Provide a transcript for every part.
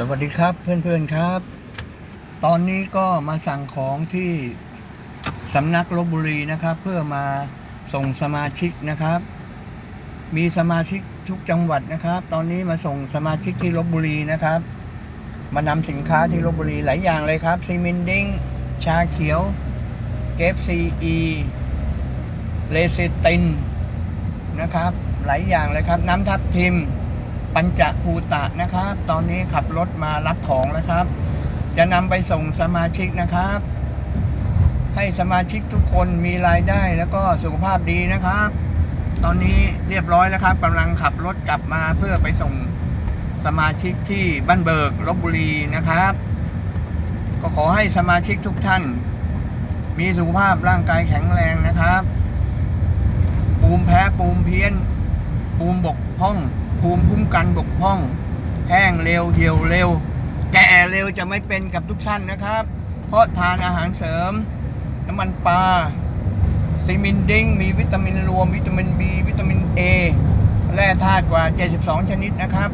สวัสดีครับเพื่อนๆครับ ตอนนี้ก็มาสั่งของที่สำนักลบบุรีนะครับ เพื่อมาส่งสมาชิกนะครับ มีสมาชิกทุกจังหวัดนะครับ ตอนนี้มาส่งสมาชิกที่ลบบุรีนะครับ มานำสินค้าที่ลบบุรีหลายอย่างเลยครับซีมินดิ้งชาเขียวเกฟซีอีเลซิตินนะครับ หลายอย่างเลยครับ น้ำทับทิม ปัญจภูตะนะครับ ตอนนี้ขับรถมารับของแล้วครับ จะนำไปส่งสมาชิกนะครับ ให้สมาชิกทุกคนมีรายได้แล้วก็สุขภาพดีนะครับ ตอนนี้เรียบร้อยแล้วครับกำลังขับรถกลับมาเพื่อไปส่งสมาชิกที่บ้านเบิกลบบุรีนะครับ ก็ขอให้สมาชิกทุกท่าน มีสุขภาพร่างกายแข็งแรงนะครับ ปูมแพ้ปูมเพี้ยนภูมบกพร่อง ภูมิคุ้มกันบกพร่อง แห้งเร็วเหี่ยวเร็ว แก่เร็วจะไม่เป็นกับทุกท่านนะครับ เพราะทานอาหารเสริม น้ำมันปลาซีมินดิ้งมีวิตามินรวม วิตามิน B วิตามิน A แร่ธาตุกว่า 72 ชนิดนะครับ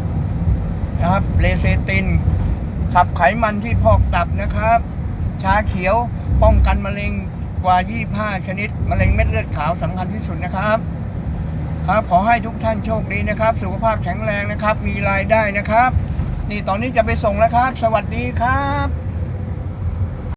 นะครับเลเซติน ขับไขมันที่พอกตับนะครับ ชาเขียวป้องกันมะเร็งกว่า 25 ชนิด มะเร็งเม็ดเลือดขาวสำคัญที่สุดนะครับ ครับขอให้ทุกท่านโชคดีนะครับ สุขภาพแข็งแรงนะครับ มีรายได้นะครับ นี่ตอนนี้จะไปส่งแล้วครับ สวัสดีครับ